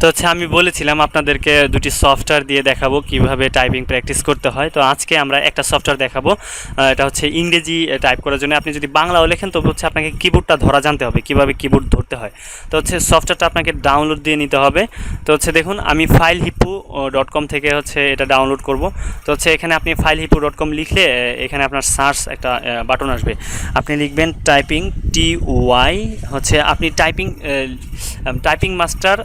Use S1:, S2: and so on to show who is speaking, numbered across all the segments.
S1: তো হচ্ছে আমি বলেছিলাম আপনাদেরকে দুটি সফটওয়্যার দিয়ে দেখাবো কীভাবে টাইপিং প্র্যাকটিস করতে হয়। তো আজকে আমরা একটা সফটওয়্যার দেখাবো। এটা হচ্ছে ইংরেজি টাইপ করার জন্য। আপনি যদি বাংলাও লেখেন, তবে হচ্ছে আপনাকে কিবোর্ডটা ধরা জানতে হবে, কীভাবে কিবোর্ড ধরতে হয়। তো হচ্ছে সফটওয়্যারটা আপনাকে ডাউনলোড দিয়ে নিতে হবে। তো হচ্ছে দেখুন, আমি ফাইল হিপু ডট কম থেকে হচ্ছে এটা ডাউনলোড করব। তো হচ্ছে এখানে আপনি ফাইল হিপু ডট কম লিখলে এখানে আপনার সার্চ একটা বাটন আসবে। আপনি লিখবেন টাইপিং টি ওয়াই হচ্ছে আপনি typing typing master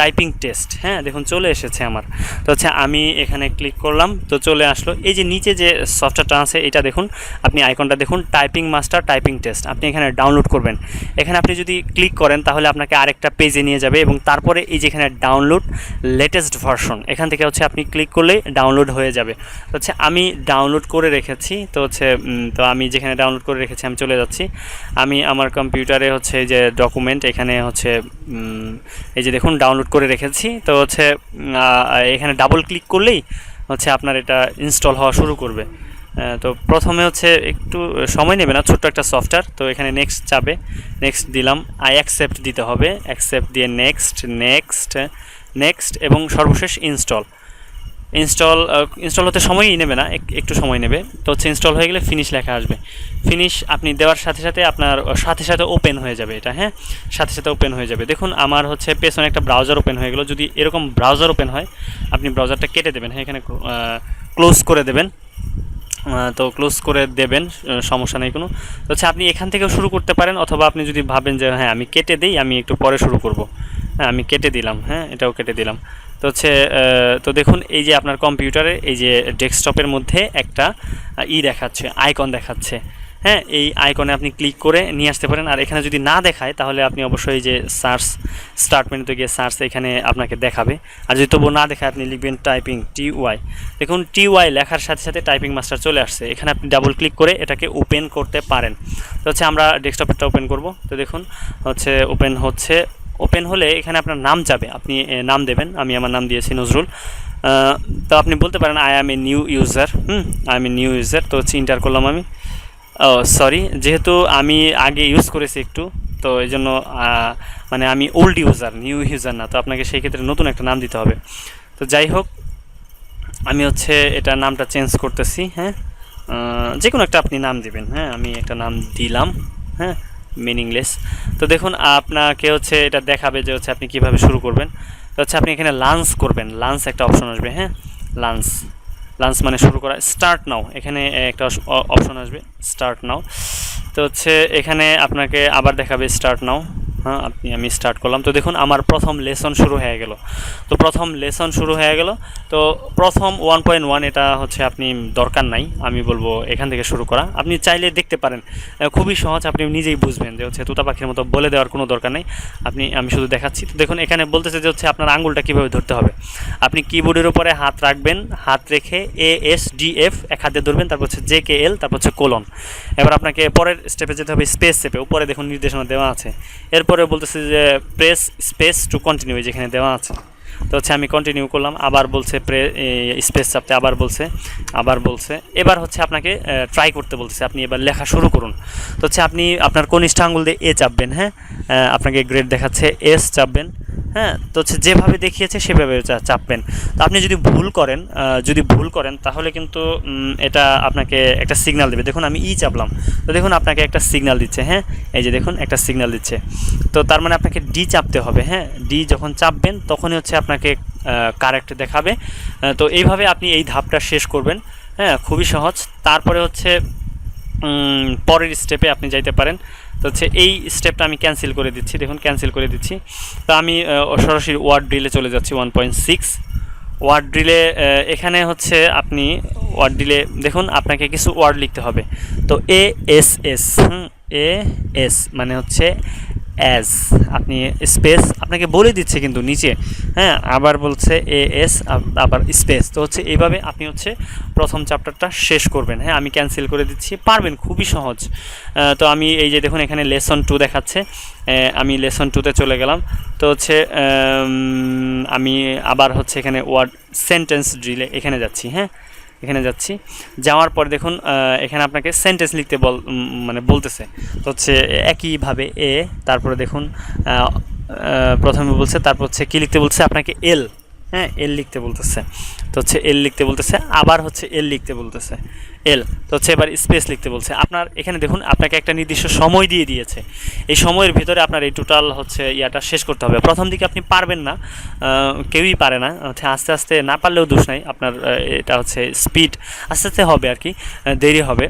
S1: typing test হ্যাঁ দেখুন চলে এসেছে আমার। তো হচ্ছে আমি এখানে ক্লিক করলাম, তো চলে আসলো। এই যে নিচে যে সফটওয়্যারটা আছে, এটা দেখুন, আপনি আইকনটা দেখুন টাইপিং মাস্টার টাইপিং টেস্ট আপনি এখানে ডাউনলোড করবেন। এখানে আপনি যদি ক্লিক করেন, তাহলে আপনাকে আরেকটা পেজে নিয়ে যাবে এবং তারপরে এই যেখানে ডাউনলোড লেটেস্ট ভার্সন এখান থেকে হচ্ছে আপনি ক্লিক করলেই ডাউনলোড হয়ে যাবে। তো হচ্ছে আমি ডাউনলোড করে রেখেছি, তো হচ্ছে তো আমি যেখানে ডাউনলোড করে রেখেছি, আমি চলে যাচ্ছি। আমি আমার কম্পিউটারে হচ্ছে যে ডকুমেন্ট এখানে হচ্ছে এই যে দেখুন ডাউনলোড করে রেখেছি। তো হচ্ছে এখানে ডাবল ক্লিক করলেই হচ্ছে আপনার এটা ইনস্টল হওয়া শুরু করবে। তো প্রথমে হচ্ছে একটু সময় নেবে না, ছোট্ট একটা সফটওয়্যার তো এখানে নেক্সট চাবে নেক্সট দিলাম আই অ্যাকসেপ্ট দিতে হবে। অ্যাকসেপ্ট দিয়ে নেক্সট নেক্সট নেক্সট এবং সর্বশেষ ইনস্টল ইনস্টল ইনস্টল হতে সময়ই নেবে না, এক- একটু সময় নেবে। তো হচ্ছে ইনস্টল হয়ে গেলে ফিনিশ লেখা আসবে। ফিনিশ আপনি দেওয়ার সাথে সাথে আপনার সাথে সাথে ওপেন হয়ে যাবে এটা হ্যাঁ? সাথে সাথে ওপেন হয়ে যাবে। দেখুন, আমার হচ্ছে পেছনে একটা ব্রাউজার ওপেন হয়ে গেলো। যদি এরকম ব্রাউজার ওপেন হয়, আপনি ব্রাউজারটা কেটে দেবেন হ্যাঁ? এখানে ক্লোজ করে দেবেন। তো ক্লোজ করে দেবেন সমস্যা নেই কোনো। তো হচ্ছে আপনি এখান থেকেও শুরু করতে পারেন, অথবা আপনি যদি ভাবেন যে হ্যাঁ আমি কেটে দিই, আমি একটু পরে শুরু করব। হ্যাঁ আমি কেটে দিলাম হ্যাঁ এটাও কেটে দিলাম। তো হচ্ছে তো দেখুন, এই যে আপনার কম্পিউটারে, এই যে ডেস্কটপের মধ্যে একটা ই দেখাচ্ছে, আইকন দেখাচ্ছে। হ্যাঁ এই আইকনে আপনি ক্লিক করে নিয়ে আসতে পারেন। আর এখানে যদি না দেখায়, তাহলে আপনি অবশ্যই যে সার্চ, স্টার্ট মেনুতে গিয়ে সার্চ এখানে আপনাকে দেখাবে। আর যদি তবুও না দেখায়, আপনি লিখবেন টাইপিং টি ওয়াই। দেখুন, টি ওয়াই লেখার সাথে সাথে টাইপিং মাস্টার চলে আসছে। এখানে আপনি ডাবল ক্লিক করে এটাকে ওপেন করতে পারেন। তো হচ্ছে, আমরা ডেস্কটপেরটা ওপেন করব। তো দেখুন, হচ্ছে, ওপেন হচ্ছে ওপেন হলে এখানে আপনার নাম যাবে। আপনি নাম দেবেন। আমি আমার নাম দিয়েছি নজরুল। তো আপনি বলতে পারেন I am a new user hmm I am a new user তো হচ্ছে ইন্টার করলাম আমি। ও সরি যেহেতু আমি আগে ইউজ করেছি একটু, তো এই জন্য মানে আমি ওল্ড ইউজার নিউ ইউজার না। তো আপনাকে সেই ক্ষেত্রে নতুন একটা নাম দিতে হবে। তো যাই হোক, আমি হচ্ছে এটা নামটা চেঞ্জ করতেছি হ্যাঁ। যে কোনো একটা আপনি নাম দিবেন হ্যাঁ। আমি একটা নাম দিলাম হ্যাঁ। মিনিংলেস তো দেখুন, আপনাকে হচ্ছে এটা দেখাবে যে হচ্ছে আপনি কীভাবে শুরু করবেন। তো হচ্ছে আপনি এখানে লাঞ্চ করবেন। লাঞ্চ একটা অপশন আসবে হ্যাঁ? লাঞ্চ লাঞ্চ মানে শুরু করা। স্টার্ট নাও এখানে একটা অপশন আসবে স্টার্ট নাও তো হচ্ছে এখানে আপনাকে আবার দেখাবে স্টার্ট নাও হ্যাঁ আপনি, আমি স্টার্ট করলাম। তো দেখুন, আমার প্রথম লেসন শুরু হয়ে গেল। তো প্রথম লেসন শুরু হয়ে গেল। তো প্রথম ওয়ান পয়েন্ট ওয়ান এটা হচ্ছে আপনি দরকার নাই, আমি বলব এখান থেকে শুরু করা। আপনি চাইলে দেখতে পারেন। খুবই সহজ, আপনি নিজেই বুঝবেন যে হচ্ছে তুতা পাখির মতো বলে দেওয়ার কোনো দরকার নেই। আপনি, আমি শুধু দেখাচ্ছি। তো দেখুন, এখানে বলতেছে যে হচ্ছে আপনার আঙুলটা কীভাবে ধরতে হবে। আপনি কিবোর্ডের উপরে হাত রাখবেন, হাত রেখে এ এস ডি এফ এক হাতে ধরবেন, তারপর হচ্ছে জে কে এল তারপর হচ্ছে কোলন এবার আপনাকে পরের স্টেপে যেতে হবে স্পেস স্টেপে উপরে দেখুন, নির্দেশনা দেওয়া আছে। এরপরে বলতেছে যে প্রেস স্পেস টু কন্টিনিউ যেখানে দেওয়া আছে। তো হচ্ছে আমি কন্টিনিউ করলাম, আবার বলছে প্রে স্পেস চাপতে আবার বলছে আবার বলছে। এবার হচ্ছে আপনাকে ট্রাই করতে বলছে আপনি এবার লেখা শুরু করুন। তো হচ্ছে আপনি আপনার কনিষ্ঠ আঙুল দিয়ে এ চাপবেন হ্যাঁ? আপনাকে গ্রেড দেখাচ্ছে এস চাপবেন। হ্যাঁ তো হচ্ছে যেভাবে দেখিয়েছে সেভাবে চাপবেন। তো আপনি যদি ভুল করেন যদি ভুল করেন, তাহলে কিন্তু এটা আপনাকে একটা সিগনাল দেবে। দেখুন, আমি ই চাপলাম। তো দেখুন, আপনাকে একটা সিগনাল দিচ্ছে হ্যাঁ? এই যে দেখুন, একটা সিগনাল দিচ্ছে। তো তার মানে আপনাকে ডি চাপতে হবে হ্যাঁ? ডি যখন চাপবেন, তখনই হচ্ছে আপনাকে কারেক্ট দেখাবে। তো এইভাবে আপনি এই ধাপটা শেষ করবেন হ্যাঁ? খুবই সহজ। তারপরে হচ্ছে পরের স্টেপে আপনি যাইতে পারেন। তো হচ্ছে এই স্টেপটা আমি ক্যান্সেল করে দিচ্ছি। দেখুন ক্যান্সেল করে দিচ্ছি। তো আমি সরাসরি ওয়ার্ড ড্রিলে চলে যাচ্ছি ওয়ান পয়েন্ট সিক্স ওয়ার্ড ড্রিলে এখানে হচ্ছে আপনি ওয়ার্ড ড্রিলে দেখুন, আপনাকে কিছু ওয়ার্ড লিখতে হবে। তো A S S A S মানে হচ্ছে অ্যাজ আপনি স্পেস আপনাকে বলে দিচ্ছে কিন্তু নিচে হ্যাঁ আবার বলছে এ এস আবার স্পেস তো হচ্ছে এইভাবে আপনি হচ্ছে প্রথম চ্যাপ্টারটা শেষ করবেন হ্যাঁ আমি ক্যান্সেল করে দিচ্ছি। পারবেন, খুবই সহজ। তো আমি এই যে দেখুন, এখানে লেসন টু দেখাচ্ছে। আমি লেসন টুতে চলে গেলাম। তো হচ্ছে আমি আবার হচ্ছে এখানে ওয়ার্ড সেন্টেন্স ড্রিলে এখানে যাচ্ছি হ্যাঁ। এখানে যাচ্ছি। যাওয়ার পর দেখুন এখানে আপনাকে সেন্টেন্স লিখতে বল মানে বলতেছে। তো হচ্ছে একইভাবে এ, তারপরে দেখুন প্রথমে বলছে, তারপর হচ্ছে কী লিখতে বলছে? আপনাকে এল হ্যাঁ এল লিখতে বলতেছে। তো হচ্ছে এল লিখতে বলতেছে, আবার হচ্ছে এল লিখতে বলতেছে। এল তো হচ্ছে এবার স্পেস লিখতে বলছে। আপনার এখানে দেখুন, আপনাকে একটা নির্দিষ্ট সময় দিয়ে দিয়েছে। এই সময়ের ভিতরে আপনার এই টোটাল হচ্ছে ইয়াটা শেষ করতে হবে। প্রথম দিকে আপনি পারবেন না কেউই পারে না। হচ্ছে আস্তে আস্তে না পারলেও দোষ নাই। আপনার এটা হচ্ছে স্পিড আস্তে আস্তে হবে আর কি দেরি হবে।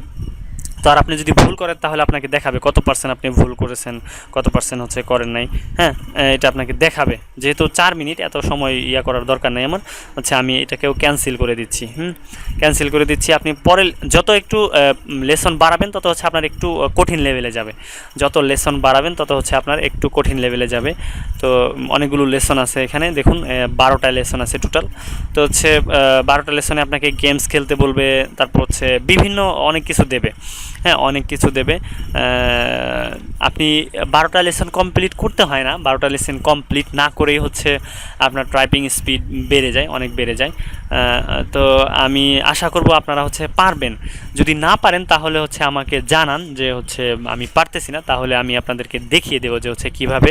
S1: তো আর আপনি যদি ভুল করেন, তাহলে আপনাকে দেখাবে কত পার্সেন্ট আপনি ভুল করেছেন, কত পার্সেন্ট হচ্ছে করেন নাই। হ্যাঁ এটা আপনাকে দেখাবে। যেহেতু চার মিনিট, এত সময় ইয়া করার দরকার নেই আমার। হচ্ছে আমি এটাকেও ক্যান্সেল করে দিচ্ছি, হুম? ক্যান্সেল করে দিচ্ছি, আপনি পরে যত একটু লেসন বাড়াবেন, তত হচ্ছে আপনার একটু কঠিন লেভেলে যাবে। যত লেসন বাড়াবেন, তত হচ্ছে আপনার একটু কঠিন লেভেলে যাবে। তো, অনেকগুলো লেসন আছে এখানে। দেখুন বারোটা লেসন আছে টোটাল তো হচ্ছে বারোটা লেসনে আপনাকে গেমস খেলতে বলবে, তারপর হচ্ছে বিভিন্ন অনেক কিছু দেবে। হ্যাঁ অনেক কিছু দেবে। আপনি বারোটা লেসন কমপ্লিট করতে হয় না। বারোটা লেসন কমপ্লিট না করেই হচ্ছে আপনার টাইপিং স্পিড বেড়ে যায়, অনেক বেড়ে যায়। তো আমি আশা করব আপনারা হচ্ছে পারবেন। যদি না পারেন তাহলে হচ্ছে আমাকে জানান যে হচ্ছে আমি পারতেছি না, তাহলে আমি আপনাদেরকে দেখিয়ে দেবো যে হচ্ছে কীভাবে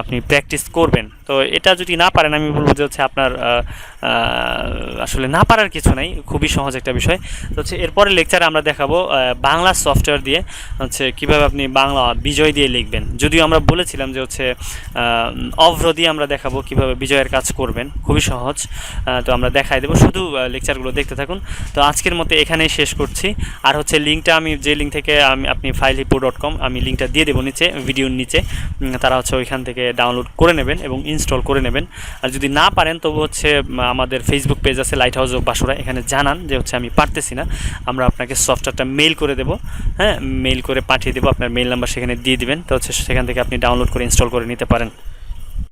S1: আপনি প্র্যাকটিস করবেন। তো এটা যদি না পারেন, আমি বলব যে হচ্ছে আপনার আসলে না পারার কিছু নাই, খুবই সহজ একটা বিষয়। তো হচ্ছে এরপরে লেকচারে আমরা দেখাবো বাংলা সফটওয়্যার দিয়ে হচ্ছে কীভাবে আপনি বাংলা বিজয় দিয়ে লিখবেন। যদিও আমরা বলেছিলাম যে হচ্ছে অভ্র দিয়ে আমরা দেখাবো কীভাবে বিজয়ের কাজ করবেন, খুবই সহজ। তো আমরা দেখাই দেবো। শুধু লেকচারগুলো দেখতে থাকুন। তো আজকের মতো এখানেই শেষ করছি। আর হচ্ছে লিঙ্কটা আমি, যে লিঙ্ক থেকে আমি, আপনি ফাইল হিপো ডট কম আমি লিঙ্কটা দিয়ে দেবো নিচে ভিডিওর নিচে। তারা হচ্ছে ওইখান থেকে ডাউনলোড করে নেবেন এবং ইনস্টল করে নেবেন। আর যদি না পারেন, তবু হচ্ছে আমাদের ফেসবুক পেজ আছে লাইট হাউস অফ বাসুরা এখানে জানান যে হচ্ছে আমি পারতেছি না। আমরা আপনাকে সফটওয়্যারটা মেল করে দেবো। হ্যাঁ মেল করে পাঠিয়ে দেবো। আপনার মেল নাম্বার সেখানে দিয়ে দিবেন। তো হচ্ছে সেখান থেকে আপনি ডাউনলোড করে ইনস্টল করে নিতে পারেন।